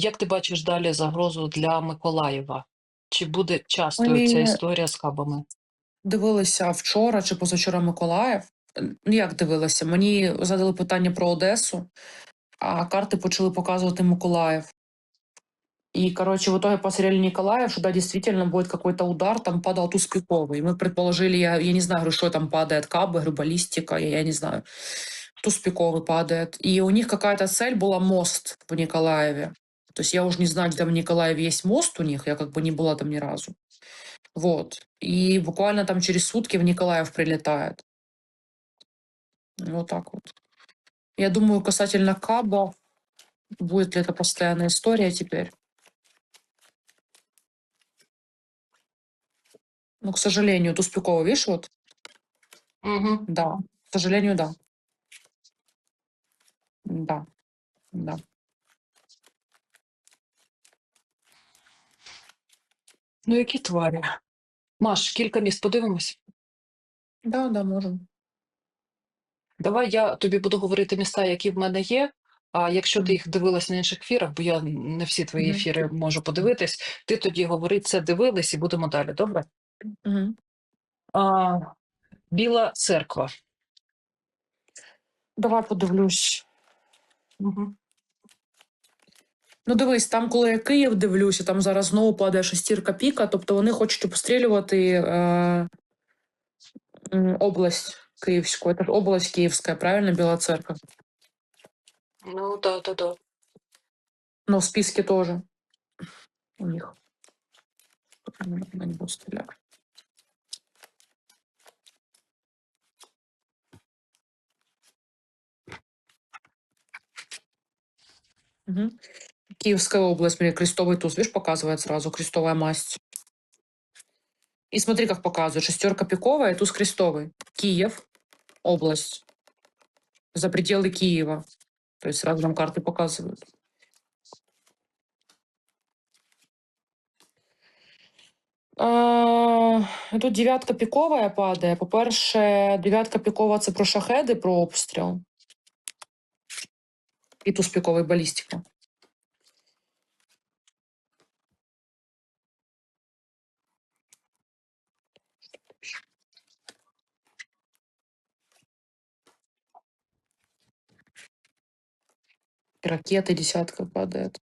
Як ти бачиш далі загрозу для Миколаєва? Чи буде частою Мені ця історія з кабами? дивилися вчора чи позавчора Миколаїв. Е, Ну, як дивилася? Мені задали питання про Одесу, а карти почали показувати Миколаїв. И, короче, в итоге посмотрели Николаев, что да, действительно будет какой-то удар, там падал Туспиковый. Мы предположили, я, я не знаю, говорю, что там падает, кабы, говорю, баллистика, я, я не знаю. Туспиковый падает. И у них какая-то цель была мост в Николаеве. То есть я уже не знаю, где в Николаеве есть мост у них, я как бы не была там ни разу. Вот. И буквально там через сутки в Николаев прилетает. Вот так вот. Я думаю, касательно Каба, будет ли это постоянная история теперь. Ну, к сожалению, Туспикова, видишь, вот, Угу. да, к сожалению, да. Да, да. Ну, які тварі? Маш, кілька міст подивимось. Да, да, можем. Давай я тобі буду говорити міста, які в мене є. А якщо ти їх дивилась на інших ефірах, бо я не всі твої Мгм. ефіри можу подивитись, ти тоді говори це дивились і будемо далі. Добре? Мгм. А, Біла церква. Давай подивлюсь. Угу. Ну, дивись, там, коли я Київ дивлюся, там зараз знову падає шестірка піка, тобто вони хочуть обстрілювати е, м, область Київську. Це ж область Київська, правильно, Біла церква? Ну, так, так, так. Но в списке тоже у них. М, Я не буду стрелять. Мгм. Киевская область, смотри, крестовый туз, видишь, показывает сразу, крестовая масть. И смотри, как показывает, шестерка пиковая, туз крестовый. Киев, область, за пределы Киева. То есть сразу нам карты показывают. А, Тут дев'ятка піковая падає. По-перше, дев'ятка пікова це про шахеди, про обстріл. І туз піковий балістика. Ракеты десятка падает.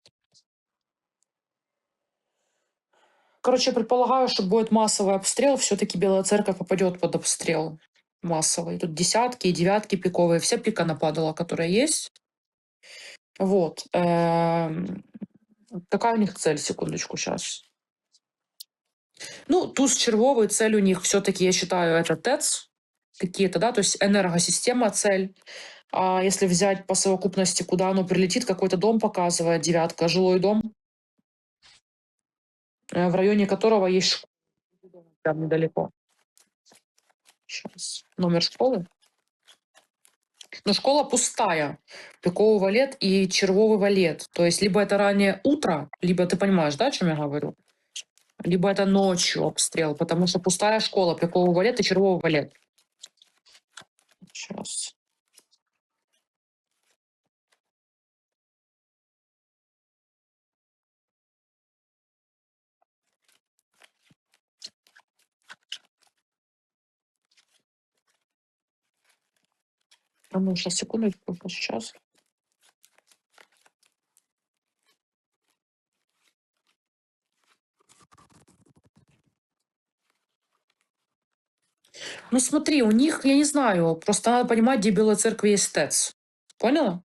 Короче, я предполагаю, что будет массовый обстрел. Все-таки Белая Церковь попадет под обстрел массовый. Тут десятки и девятки пиковые. Вся пика нападала, которая есть. Вот. Эм, Какая у них цель? Секундочку, сейчас. Ну, туз червовый, цель у них все-таки, я считаю, это ТЭЦ какие-то, да, то есть энергосистема цель. А если взять по совокупности, куда оно прилетит, какой-то дом показывает, девятка, жилой дом, э, в районе которого есть школа, прям недалеко. Сейчас. Номер школы. Но школа пустая. Пиковый валет и червовый валет. То есть либо это раннее утро, либо ты понимаешь, да, о чем я говорю? Либо это ночью обстрел, потому что пустая школа, пиковый валет и червовый валет. Сейчас. А ну, сейчас, секундочку, сейчас. Ну смотри, у них, я не знаю, просто надо понимать, где Белая Церковь есть ТЭЦ. Поняла?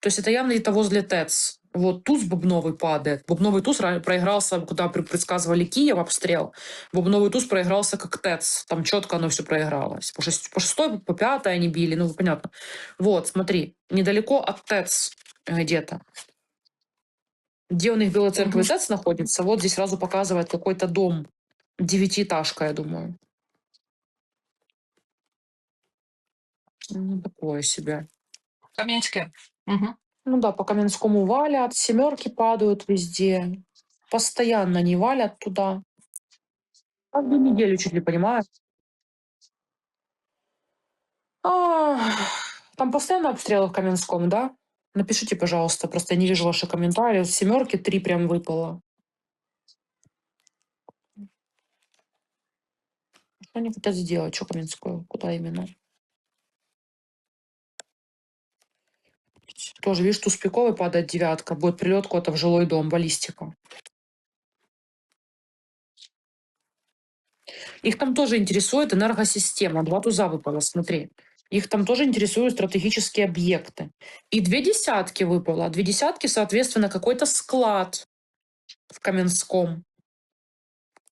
То есть это явно где-то возле ТЭЦ. Вот туз бубновый падает. Бубновый туз ра- проигрался, куда пре- предсказывали Киев обстрел. Бубновый туз проигрался как ТЭЦ. Там четко оно все проигралось. По, шесть- по шестой, по пятой они били, ну понятно. Вот, смотри, недалеко от ТЭЦ где-то. Где у них Белая Церковь. ТЭЦ находится, вот здесь сразу показывает какой-то дом. Девятиэтажка, я думаю. Ну, такое себе. Кам'янське. Угу. Ну да, по Каменскому валят, семерки падают везде. Постоянно не валят туда. Каждую неделю чуть ли, понимаешь? А, Там постоянно обстрелы в Каменском, да? Напишите, пожалуйста, просто я не вижу ваши комментарии. Семерки три прям выпало. Что они хотят сделать, Чукаринскую? Куда именно? Тоже, видишь, туз пиковый падает девятка. Будет прилет куда-то в жилой дом, баллистика. Их там тоже интересует энергосистема. Два туза выпало, смотри. Их там тоже интересуют стратегические объекты. И две десятки выпало. Две десятки, соответственно, какой-то склад в Каменском.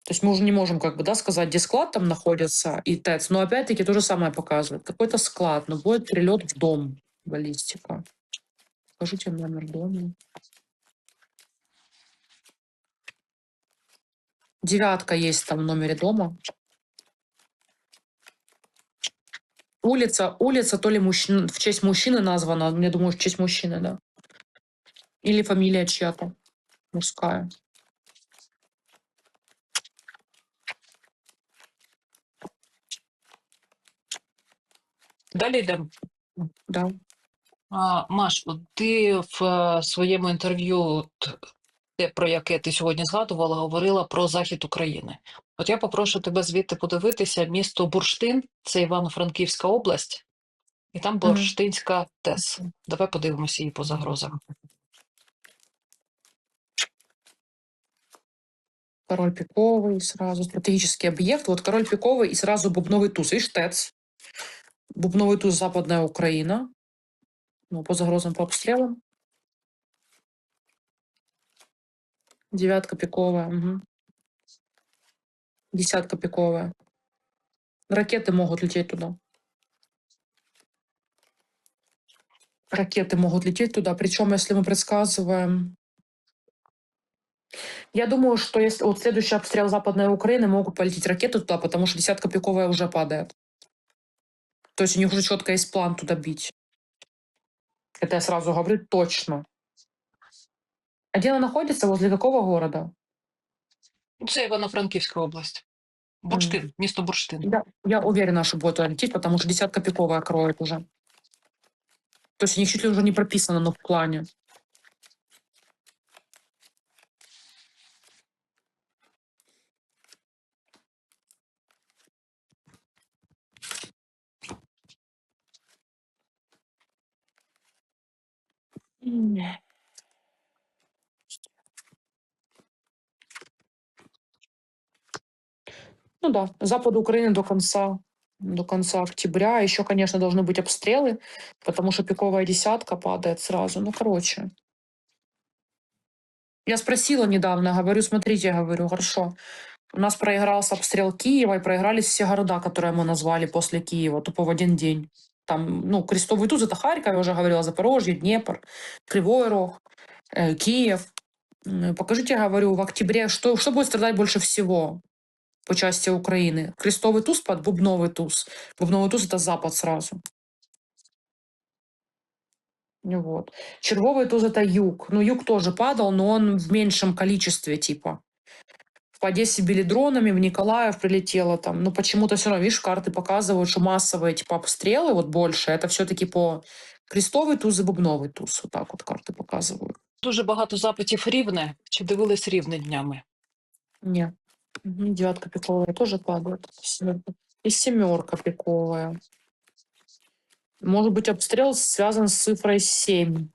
То есть мы уже не можем как бы, да, сказать, где склад там находится и ТЭЦ, но опять-таки то же самое показывает. Какой-то склад, но будет прилет в дом баллистика. Скажите номер дома. Девятка есть там в номере дома. Улица, улица то ли мужчин, в честь мужчины названа, я думаю, в честь мужчины, да. Или фамилия чья-то мужская. Далі йдемо. Да. А, Маш, от ти в е, своєму інтерв'ю, от, те, про яке ти сьогодні згадувала, говорила про захід України. От я попрошу тебе звідти подивитися місто Бурштин, це Івано-Франківська область, і там Бурштинська ТЕС. Давай подивимося її по загрозах. Король пиковый сразу, стратегический объект. Вот король пиковый и сразу бубновый туз. Видишь, ТЭЦ. Бубновый туз Западная Украина. Ну, по загрозам, по обстрелам. Девятка пиковая. мгм. Десятка пиковая. Ракеты могут лететь туда. Ракеты могут лететь туда. Причем, если мы предсказываем... Я думаю, что если вот следующий обстрел Западной Украины могут полететь ракеты туда, потому что десятка пиковая уже падает. То есть у них уже четко есть план туда бить. Это я сразу говорю точно. А где она находится? Возле какого города? Це Івано-Франківська область. Бурштин, місто Бурштин. Я, я уверена, что будет туда лететь, потому что десятка пиковая кроет уже. То есть у них чуть ли уже не прописано, но в плане. Ну да, запад Украины до конца, до конца октября. Еще, конечно, должны быть обстрелы, потому что пиковая десятка падает сразу. Ну, короче. Я спросила недавно, говорю, смотрите, говорю, хорошо. У нас проигрался обстрел Киева и проигрались все города, которые мы назвали после Киева, тупо в один день. Там, ну, крестовый туз это Харьков, я уже говорила, Запорожье, Днепр, Кривой Рог, э, Киев. М, Покажите, говорю, в октябре, что, что будет страдать больше всего по части Украины? Крестовый туз под бубновый туз. Бубновый туз это Запад сразу. Ну Вот. Червовый туз это юг. Ну, юг тоже падал, но он в меньшем количестве, типа. В Одессе били дронами, в Николаев прилетело там. Но почему-то все равно, видишь, карты показывают, что массовые, типа, обстрелы, вот больше, это все-таки по крестовый туз и бубновый туз. Вот так вот карты показывают. Дуже багато запитів рівне. Чи дивились рівне днями? Не. Мгм, Девятка пиковая тоже падает. Семерка. И семерка пиковая. Может быть, обстрел связан с цифрой 7.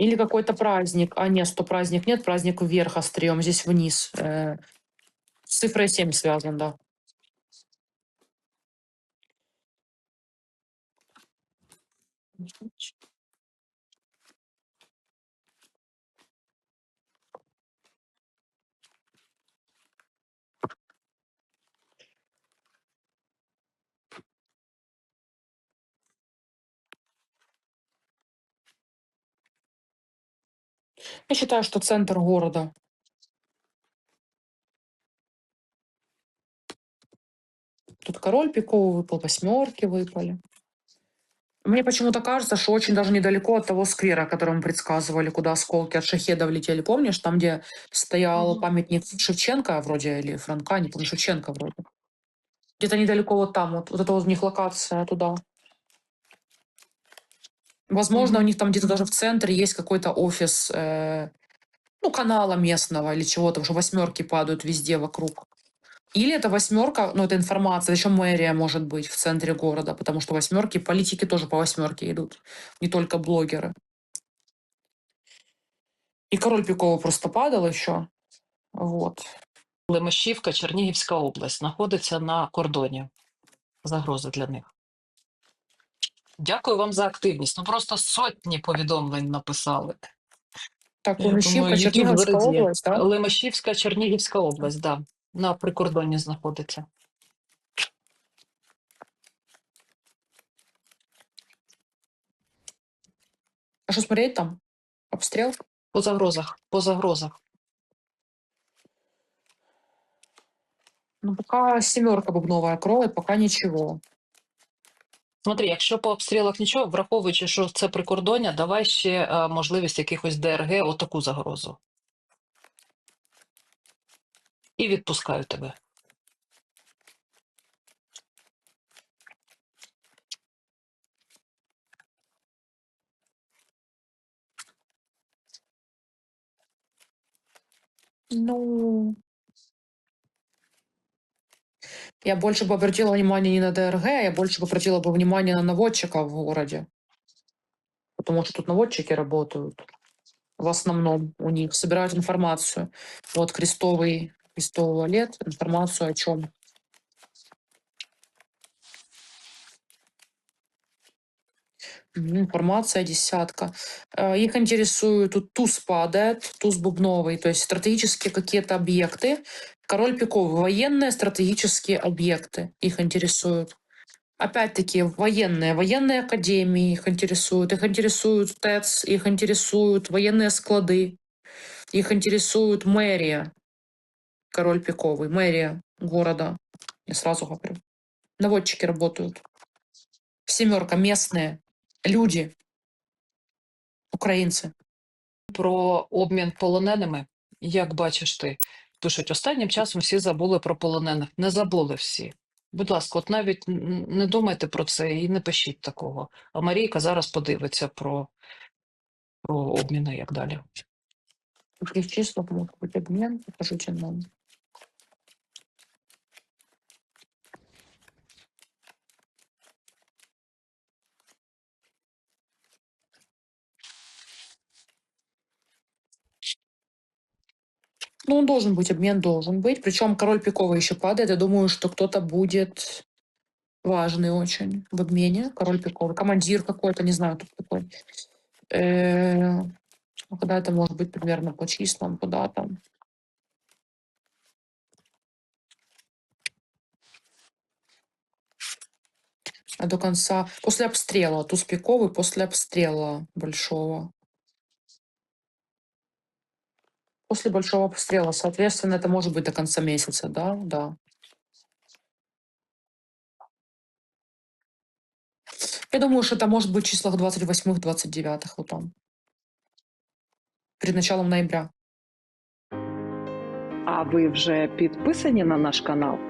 Или какой-то праздник. А, нет, что праздник нет, праздник вверх острием, здесь вниз. Э, С цифрой 7 связан, да. Я считаю, что центр города. Тут король пиковый выпал, восьмерки выпали. Мне почему-то кажется, что очень даже недалеко от того сквера, который мы предсказывали, куда осколки от шахедов летели. Помнишь, там, где стоял памятник Шевченко вроде, или Франка, не помню, Шевченко вроде. Где-то недалеко вот там, вот, вот это вот у них локация туда. Возможно, Мгм. у них там где-то даже в центре есть какой-то офис, э, ну, канала местного или чего-то, потому что восьмерки падают везде вокруг. Или это восьмерка, ну, это информация, еще мэрия может быть в центре города, потому что восьмерки, политики тоже по восьмерке идут, не только блогеры. И король Пикова просто падал еще. Вот. Лемешівка, Чернігівська область, знаходиться на кордоні. Загроза для них. Дякую вам за активність. Ну просто сотні повідомлень написали. Так, YouTube Чернігівська область, да? Лемешівська, Чернігівська область, да. На прикордонні знаходиться. А что смотреть там? Обстрел? По загрозах, по загрозах. Ну, пока семерка бубновая кроет, пока ничего. Смотри, якщо по обстрілах нічого, враховуючи, що це прикордоння, давай ще е, можливість якихось ДРГ, отаку загрозу. І відпускаю тебе. Ну, я больше бы обратила внимание не на ДРГ, я больше бы обратила бы внимание на наводчиков в городе. Потому что тут наводчики работают. В основном у них собирают информацию. Вот крестовый, крестовый лет, информацию о чем. Информация десятка. Э, Их интересует, туз падает, туз бубновый, то есть стратегические какие-то объекты. Король пиков, военные стратегические объекты их интересуют. Опять-таки, военные, военные академии их интересуют, их интересуют ТЭЦ, их интересуют военные склады, их интересует мэрия, король пиковый, мэрия города. Я сразу говорю. Наводчики работают. Семерка местные, люди, українці. Про обмін полоненими, як бачиш ти, пишуть, останнім часом всі забули про полонених. Не забули всі. Будь ласка, от навіть не думайте про це і не пишіть такого. А Марійка зараз подивиться про, про обміни, як далі. В каких числах может быть обмен? Покажите Ну, он должен быть, обмен должен быть. Причем король пиковый еще падает. Я думаю, что кто-то будет важный очень в обмене. Король пиковый. Командир какой-то, не знаю, кто такой. Э, Когда это может быть примерно по числам, по датам. А до конца... После обстрела. Туз пиковый после обстрела большого. После большого обстрела. Соответственно, это может быть до конца месяца, да? Да. Я думаю, что это может быть в числах 28-29 вот там. Перед началом ноября. А ви вже підписані на наш канал?